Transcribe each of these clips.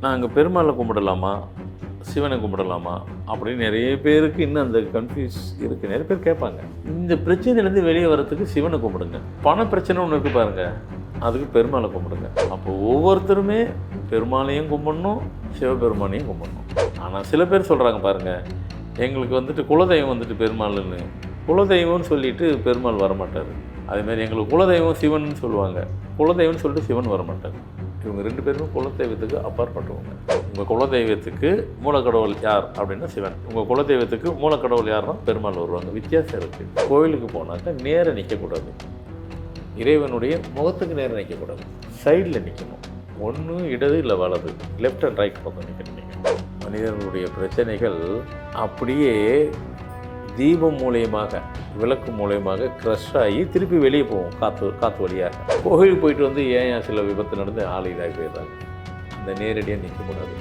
நாங்கள் பெருமாளை கும்பிடலாமா? சிவனை கும்பிடலாமா? அப்படின்னு நிறைய பேருக்கு இன்னும் அந்த கன்ஃபியூஸ் இருக்குது நிறைய பேர் கேட்பாங்க. இந்த பிரச்சனையிலேருந்து வெளியே வரத்துக்கு சிவனை கும்பிடுங்க. பண பிரச்சனை ஒன்று இருக்குது பாருங்க. அதுக்கு பெருமாளை கும்பிடுங்க. அப்போ ஒவ்வொருத்தருமே பெருமாளையும் கும்பிடணும் சிவபெருமானையும் கும்பிடணும். ஆனால் சில பேர் சொல்கிறாங்க பாருங்கள் எங்களுக்கு வந்துட்டு குலதெய்வம் வந்துட்டு பெருமாள்னு. குலதெய்வம்னு சொல்லிட்டு பெருமாள் வரமாட்டார். அதேமாதிரி எங்களுக்கு குலதெய்வம் சிவன் சொல்லுவாங்க. குலதெய்வம்னு சொல்லிட்டு சிவன் வரமாட்டார். இவங்க ரெண்டு பேருமே குலதெய்வத்துக்கு அப்பாற்பட்டவங்க. உங்கள் குலதெய்வத்துக்கு மூலக்கடவுள் யார் அப்படின்னா சிவன். உங்கள் குலதெய்வத்துக்கு மூலக்கடவுள் யாருன்னா பெருமாள் வருவாங்க. வித்தியாசம் இருக்குது கோயிலுக்கு போனாக்கா நேர நிற்கக்கூடாது இறைவனுடைய முகத்துக்கு நேரம் நிற்கக்கூடாது சைடில் நிற்கணும் ஒன்று இடது இல்லை வலது. லெஃப்ட் அண்ட் ரைட் பக்கம் நிற்கணும் மனிதனுடைய மனிதர்களுடைய பிரச்சனைகள் அப்படியே தீபம் மூலியமாக விளக்கு மூலியமாக க்ரஷ் ஆகி திருப்பி வெளியே போவோம் காற்று காற்று வழியாக. கோவில் போயிட்டு வந்து ஏன் சில விபத்து நடந்து ஆள் இதாகி போயிடுறாங்க? அந்த நேரடியாக நிற்க முடியாது.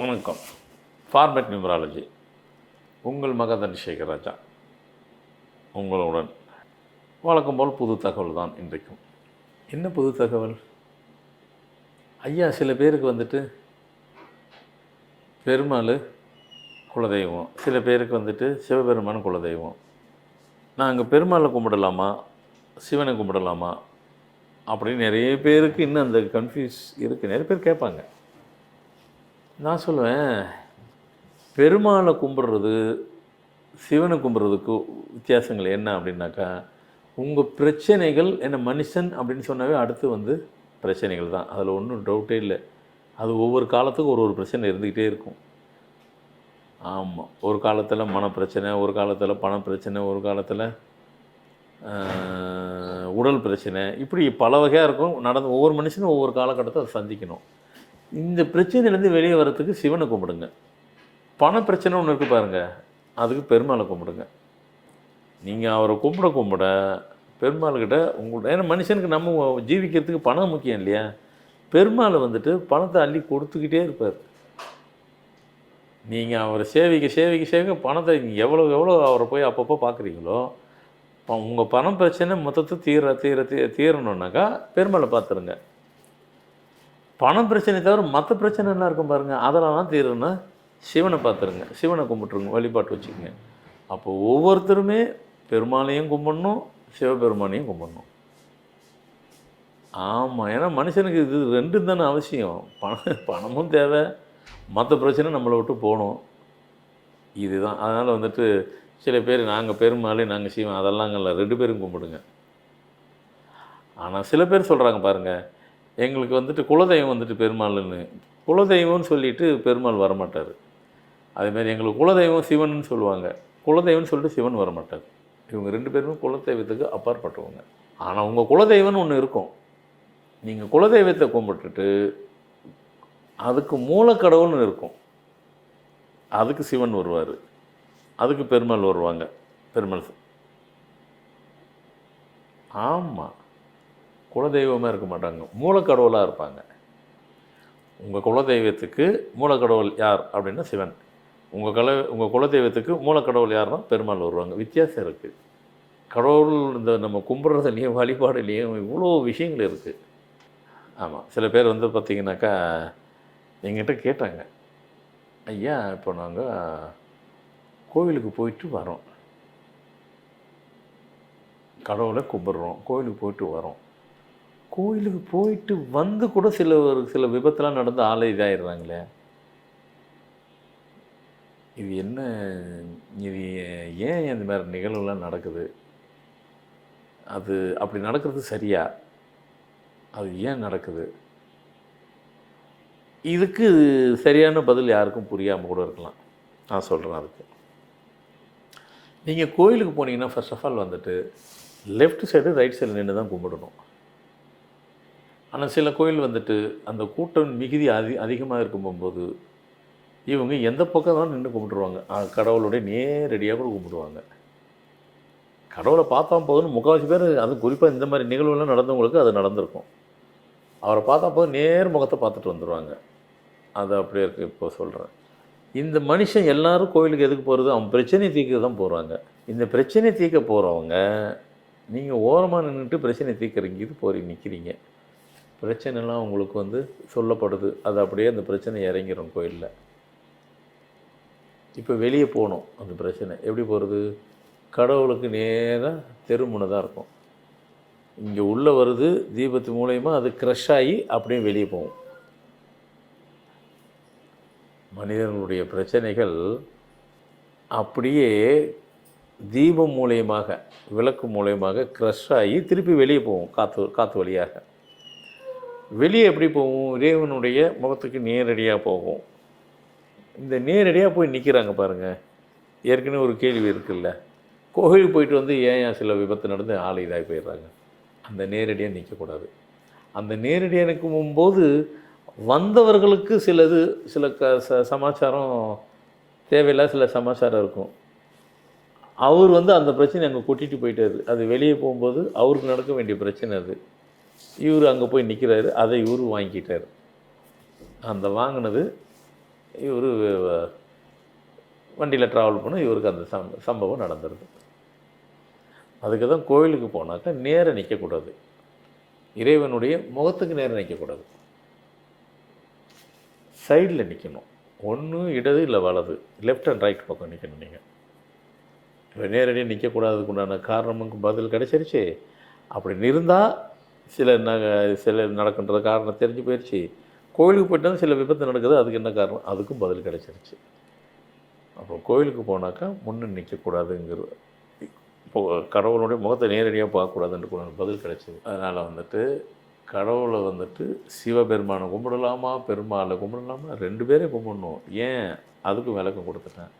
வணக்கம். ஃபார்மேட் நியூமராலஜி உங்கள் மகதன் சேகர் ராஜா உங்களுடன் வழக்கம் போல் புது தகவல் தான் இன்றைக்கும். என்ன புது தகவல்? ஐயா சில பேருக்கு வந்துட்டு பெருமாள் குலதெய்வம். சில பேருக்கு வந்துட்டு சிவபெருமான் குலதெய்வம். நாங்கள் பெருமாளை கும்பிடலாமா? சிவனை கும்பிடலாமா? அப்படின்னு நிறைய பேருக்கு இன்னும் அந்த கன்ஃபியூஸ் இருக்குது நிறைய பேர் கேட்பாங்க. நான் சொல்லுவேன் பெருமாளை கும்பிட்றது சிவனை கும்பிட்றதுக்கு வித்தியாசங்கள் என்ன அப்படின்னாக்கா உங்கள் பிரச்சனைகள் என்ன மனுஷன் அப்படின்னு சொன்னாவே அடுத்து வந்து பிரச்சனைகள் தான். அதில் ஒன்றும் டவுட்டே இல்லை. அது ஒவ்வொரு காலத்துக்கும் ஒரு ஒரு பிரச்சனை இருந்துக்கிட்டே இருக்கும். ஆமாம் ஒரு காலத்தில் மனப்பிரச்சனை ஒரு காலத்தில் பணப்பிரச்சனை ஒரு காலத்தில் உடல் பிரச்சனை. இப்படி பல வகையாக இருக்கும். நடந்து ஒவ்வொரு மனுஷனும் ஒவ்வொரு காலகட்டத்தை அதை சந்திக்கணும். இந்த பிரச்சனையிலேருந்து வெளியே வரத்துக்கு சிவனை கும்பிடுங்க. பண பிரச்சனை ஒன்று இருக்குது பாருங்கள் அதுக்கு பெருமாளை கும்பிடுங்க. நீங்கள் அவரை கும்பிட கும்பிட பெருமாள்கிட்ட உங்கள்கிட்ட ஏன்னா மனுஷனுக்கு நம்ம ஜீவிக்கிறதுக்கு பணம் முக்கியம் இல்லையா? பெருமாள் வந்துட்டு பணத்தை அள்ளி கொடுத்துக்கிட்டே இருப்பார். நீங்கள் அவரை சேவிக்க சேவிக்க சேவிக்க பணத்தை நீங்கள் எவ்வளோ எவ்வளோ அவரை போய் அப்பப்போ பார்க்குறீங்களோ உங்கள் பணம் பிரச்சனை மொத்தத்தை தீர தீர தீ தீரணுன்னாக்கா பெருமாளை பார்த்துருங்க பணம் பிரச்சனை தவிர மற்ற பிரச்சனை என்ன இருக்கும் பாருங்கள் அதெல்லாம் தீரணும்னா சிவனை பார்த்துருங்க சிவனை கும்பிட்டுருங்க வழிபாட்டு வச்சுக்கோங்க. அப்போ ஒவ்வொருத்தருமே பெருமாளையும் கும்பிடணும் சிவபெருமானையும் கும்பிடணும். ஆமாம் ஏன்னா மனுஷனுக்கு இது ரெண்டும் தானே அவசியம். பணம் பணமும் தேவை மற்ற பிரச்சனை நம்மளை விட்டு போகணும். இதுதான். அதனால் வந்துட்டு சில பேர் நாங்கள் பெருமாளே நாங்கள் சிவன் அதெல்லாம் இல்லை. ரெண்டு பேரும் கும்பிடுங்க. ஆனால் சில பேர் சொல்கிறாங்க பாருங்கள் எங்களுக்கு வந்துட்டு குலதெய்வம் வந்துட்டு பெருமாள்னு. குலதெய்வம்னு சொல்லிட்டு பெருமாள் வரமாட்டார். அதேமாதிரி எங்களுக்கு குலதெய்வம் சிவன் சொல்லுவாங்க. குலதெய்வம்னு சொல்லிட்டு சிவன் வரமாட்டார். இவங்க ரெண்டு பேருமே குலதெய்வத்துக்கு அப்பாற்பட்டவங்க. ஆனால் உங்கள் குலதெய்வம்னு ஒன்று இருக்கும். நீங்கள் குலதெய்வத்தை கும்பிட்டுட்டு அதுக்கு மூலக்கடவுள்னு இருக்கும். அதுக்கு சிவன் வருவார். அதுக்கு பெருமாள் வருவாங்க. பெருமாள் ஆமாம் குலதெய்வமாக இருக்க மாட்டாங்க. மூலக்கடவுளாக இருப்பாங்க. உங்கள் குலதெய்வத்துக்கு மூலக்கடவுள் யார் அப்படின்னா சிவன். உங்கள் கல உங்கள் குலதெய்வத்துக்கு மூலக்கடவுள் யாருன்னா பெருமாள் வருவாங்க. வித்தியாசம் இருக்குது கடவுள் இந்த நம்ம கும்பிட்றதுலேயும் வழிபாடுலேயும் இவ்வளோ விஷயங்கள் இருக்குது ஆமாம் சில பேர் வந்து பார்த்திங்கனாக்கா எங்கிட்ட கேட்டாங்க. ஐயா இப்போ நாங்கள் கோவிலுக்கு போயிட்டு வரோம். கடவுளை கும்பிட்றோம். கோவிலுக்கு போயிட்டு வரோம். கோயிலுக்கு போயிட்டு வந்து கூட சில ஒரு சில விபத்தெலாம் நடந்து ஆளை இதாகிடுறாங்களே இது என்ன இது ஏன் இந்த மாதிரி நிகழ்வுலாம் நடக்குது? அது அப்படி நடக்கிறது சரியா? அது ஏன் நடக்குது? இதுக்கு சரியான பதில் யாருக்கும் புரியாமல் கூட இருக்கலாம். நான் சொல்கிறேன் அதுக்கு. நீங்கள் கோயிலுக்கு போனீங்கன்னா ஃபர்ஸ்ட் ஆஃப் ஆல் வந்துட்டு லெஃப்ட் சைடு ரைட் சைடு நின்று தான் கும்பிடணும். ஆனால் சில கோயில் வந்துட்டு அந்த கூட்டம் மிகுதி அதி அதிகமாக இருக்கும்போது இவங்க எந்த பக்கம் தான் நின்று கும்பிடுவாங்க கடவுளுடைய நேரடியாக கூட கும்பிடுவாங்க. கடவுளை பார்த்தா போதுன்னு முக்கால்வாசி பேர் அது குறிப்பாக இந்த மாதிரி நிகழ்வுலாம் நடந்தவங்களுக்கு அது நடந்திருக்கும். அவரை பார்த்தா போது நேர் முகத்தை பார்த்துட்டு வந்துடுவாங்க அது அப்படியே இருக்குது இப்போ சொல்கிறேன் இந்த மனுஷன் எல்லாரும் கோயிலுக்கு எதுக்கு போகிறது அவன் பிரச்சனையை தீர்க்க தான் போகிறாங்க இந்த பிரச்சனையை தீர்க்க போகிறவங்க நீங்கள் ஓரமாக நின்றுட்டு பிரச்சனை தீர்க்குறீங்க இது போகிறீங்க நிற்கிறீங்க பிரச்சனைலாம் உங்களுக்கு வந்து சொல்லப்படுது. அது அப்படியே அந்த பிரச்சனை இறங்கிடும் கோயிலில். இப்போ வெளியே போகணும் அந்த பிரச்சனை. எப்படி போகிறது கடவுளுக்கு நேராக தெருமுனை தான் இருக்கும். இங்கே உள்ளே வருது தீபத்து மூலயமா அது க்ரஷ் ஆகி அப்படியே வெளியே போகும். மனிதர்களுடைய பிரச்சனைகள் அப்படியே தீபம் மூலயமாக விளக்கு மூலயமாக க்ரஷ் ஆகி திருப்பி வெளியே போகும் காற்று காற்று வழியாக. வெளியே எப்படி போகும்? இறைவனுடைய முகத்துக்கு நேரடியாக போகும். இந்த நேரடியாக போய் நிற்கிறாங்க பாருங்கள் ஏற்கனவே ஒரு கேள்வி இருக்குல்ல. கோவில் போயிட்டு வந்து ஏன் சில விபத்து நடந்து ஆள் இதாகி போயிடுறாங்க? அந்த நேரடியாக நிற்கக்கூடாது அந்த நேரடியாக நிற்கும்போது வந்தவர்களுக்கு சிலது சில க ச சமாச்சாரம் தேவையில்லாத சில சமாச்சாரம் இருக்கும். அவர் வந்து அந்த பிரச்சனை அங்கே கூட்டிகிட்டு போயிட்டாரு. அது வெளியே போகும்போது அவருக்கு நடக்க வேண்டிய பிரச்சனை அது. இவர் அங்கே போய் நிற்கிறாரு அதை இவர் வாங்கிக்கிட்டார். அந்த வாங்கினது இவர் வண்டியில் ட்ராவல் பண்ண இவருக்கு அந்த சம் சம்பவம் நடந்துருது. அதுக்கு தான் கோயிலுக்கு போனாக்கா நேராக நிற்கக்கூடாது இறைவனுடைய முகத்துக்கு நேரம் நிற்கக்கூடாது சைடில் நிற்கணும். ஒன்று இடது இல்லை வலது. லெஃப்ட் அண்ட் ரைட் பக்கம் நிற்கணும் நீங்கள் இப்போ நேரடியாக நிற்கக்கூடாதுக்கு உண்டான காரணமுக்கு பதில் கிடைச்சிருச்சு. அப்படி இருந்தால் சில ந சில நடக்கின்ற காரணம் தெரிஞ்சு போயிடுச்சு கோயிலுக்கு போயிட்டு சில விபத்து நடக்குது. அதுக்கு என்ன காரணம்? அதுக்கும் பதில் கிடச்சிருச்சு. அப்போ கோயிலுக்கு போனாக்கா முன்னே நிற்கக்கூடாதுங்கிறது இப்போ கடவுளுடைய முகத்தை நேரடியாக பார்க்கக்கூடாதுன்ற பதில் கிடச்சிது. அதனால் வந்துட்டு கடவுளை வந்துட்டு சிவபெருமானை கும்பிடலாமா பெருமாளை கும்பிடலாமா? ரெண்டு பேரையும் கும்பிடணும். ஏன்? அதுக்கும் விளக்கம் கொடுத்துட்டேன்.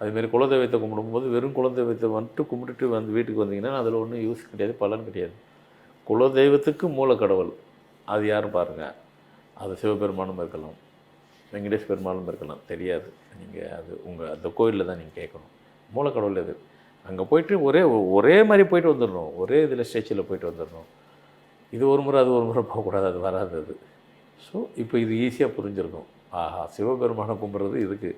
அதுமாரி குலதெய்வத்தை கும்பிடும்போது வெறும் குலதெய்வத்தை வந்துட்டு கும்பிட்டுட்டு வந்து வீட்டுக்கு வந்தீங்கன்னா அதில் ஒன்றும் யூஸ் கிடையாது பலன் கிடையாது. குலதெய்வத்துக்கு மூல கடவுள். அது யாரும் பாருங்கள் அது சிவபெருமானும் இருக்கலாம். வெங்கடேஷ் பெருமாளும் இருக்கலாம். தெரியாது. நீங்கள் அது உங்கள் அந்த கோயிலில் தான் நீங்கள் கேட்கணும். மூலக்கடவுள் எது? அங்கே போயிட்டு ஒரே ஒரே மாதிரி போயிட்டு வந்துடணும். ஒரே இதில் ஸ்டேச்சில் போயிட்டு வந்துடணும். இது ஒரு முறை அது ஒரு முறை போகக்கூடாது அது வராது அது. ஸோ இப்போ இது ஈஸியாக புரிஞ்சிருக்கும். ஆஹா சிவபெருமானை கும்பிட்றது இதுக்கு.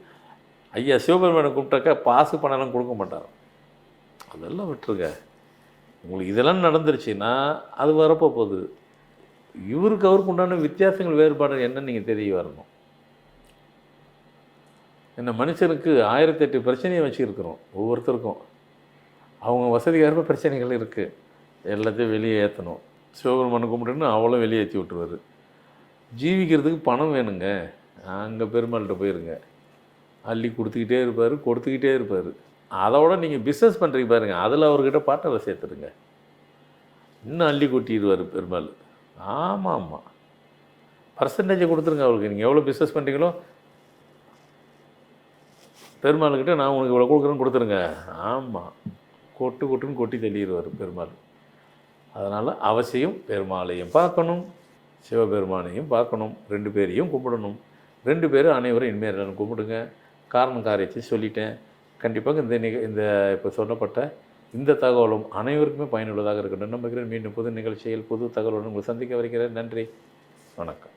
ஐயா சிவபெருமானை கும்பிட்டாக்கா பாசு பணம்லாம் கொடுக்க மாட்டார் அதெல்லாம் விட்டுருங்க. உங்களுக்கு இதெல்லாம் நடந்துருச்சுன்னா அது வரப்போ போகுது. இவருக்கு அவருக்கு உண்டான வித்தியாசங்கள் வேறுபாடு என்னன்னு நீங்கள் தெரிய வரணும்? இந்த மனுஷனுக்கு ஆயிரத்தெட்டு பிரச்சனையை வச்சுருக்கிறோம் ஒவ்வொருத்தருக்கும். அவங்க வசதிக்காரப்ப பிரச்சனைகள் இருக்குது எல்லாத்தையும் வெளியே ஏற்றணும் சிவபெருமானை கும்பிட்டுன்னு அவளும் வெளியே ஏற்றி விட்டுருவார். ஜீவிக்கிறதுக்கு பணம் வேணுங்க. அங்கே பெருமாள்கிட்ட போயிருங்க. அள்ளி கொடுத்துக்கிட்டே இருப்பார் கொடுத்துக்கிட்டே இருப்பார். அதோட நீங்கள் பிஸ்னஸ் பண்ணுறீங்க பாருங்கள் அதில் அவர்கிட்ட பாட்டரை சேர்த்துருங்க இன்னும் அள்ளி கொட்டிடுவார் பெருமாள். ஆமாம் ஆமாம் பர்சன்டேஜை கொடுத்துருங்க அவருக்கு. நீங்கள் எவ்வளோ பிஸ்னஸ் பண்ணுறீங்களோ பெருமாள்கிட்ட நான் உனக்கு இவ்வளோ கொடுக்குறேன்னு கொடுத்துருங்க. ஆமாம் கொட்டு கொட்டுன்னு கொட்டி தள்ளிடுவார் பெருமாள். அதனால் அவசியம் பெருமாளையும் பார்க்கணும். சிவபெருமானையும் பார்க்கணும். ரெண்டு பேரையும் கும்பிடணும். ரெண்டு பேரும் அனைவரும் இனிமேல் எல்லாரும் கும்பிடுங்க. காரணம் காரியத்தை சொல்லிட்டேன். கண்டிப்பாக இந்த நிக இந்த இப்போ சொல்லப்பட்ட இந்த தகவலும் அனைவருக்குமே பயனுள்ளதாக இருக்கட்டும் நம்புகிறேன். மீண்டும் புது நிகழ்ச்சியில் புது தகவலுடன் உங்களை சந்திக்க வருகிறேன். நன்றி. வணக்கம்.